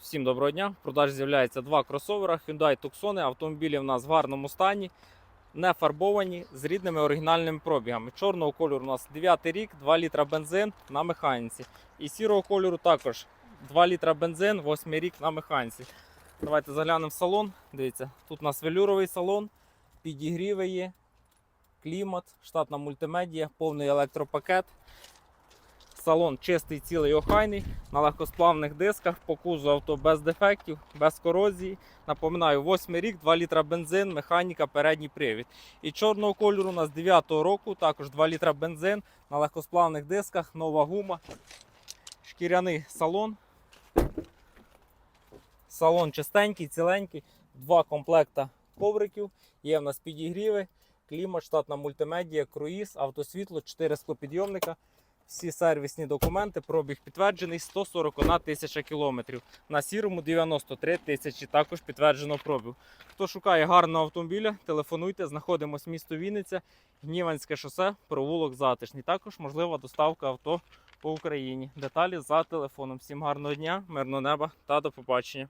Всім доброго дня. В продажі з'являється два кросовера Hyundai Tucson. Автомобілі в нас в гарному стані, не фарбовані, з рідними оригінальними пробігами. Чорного кольору у нас 9 рік, 2 літра бензин на механіці. І сірого кольору також 2 літра бензин, 8 рік на механіці. Давайте заглянемо в салон. Дивіться, тут у нас велюровий салон, підігріви є, клімат, штатна мультимедія, повний електропакет. Салон чистий, цілий, охайний, на легкосплавних дисках, по кузу авто без дефектів, без корозії. Напоминаю, 8 рік, 2 літра бензин, механіка, передній привід. І чорного кольору у нас 9-го року, також 2 літра бензин на легкосплавних дисках, нова гума, шкіряний салон. Салон чистенький, ціленький, два комплекта ковриків, є в нас підігріви, клімат, штатна мультимедія, круїз, автосвітло, 4 склопідйомника. Всі сервісні документи, пробіг підтверджений 141 тисяча кілометрів. На сірому 93 тисячі також підтверджено пробіг. Хто шукає гарного автомобіля, телефонуйте, знаходимося місто Вінниця, Гніванське шосе, провулок Затишний. Також можлива доставка авто по Україні. Деталі за телефоном. Всім гарного дня, мирного неба та до побачення.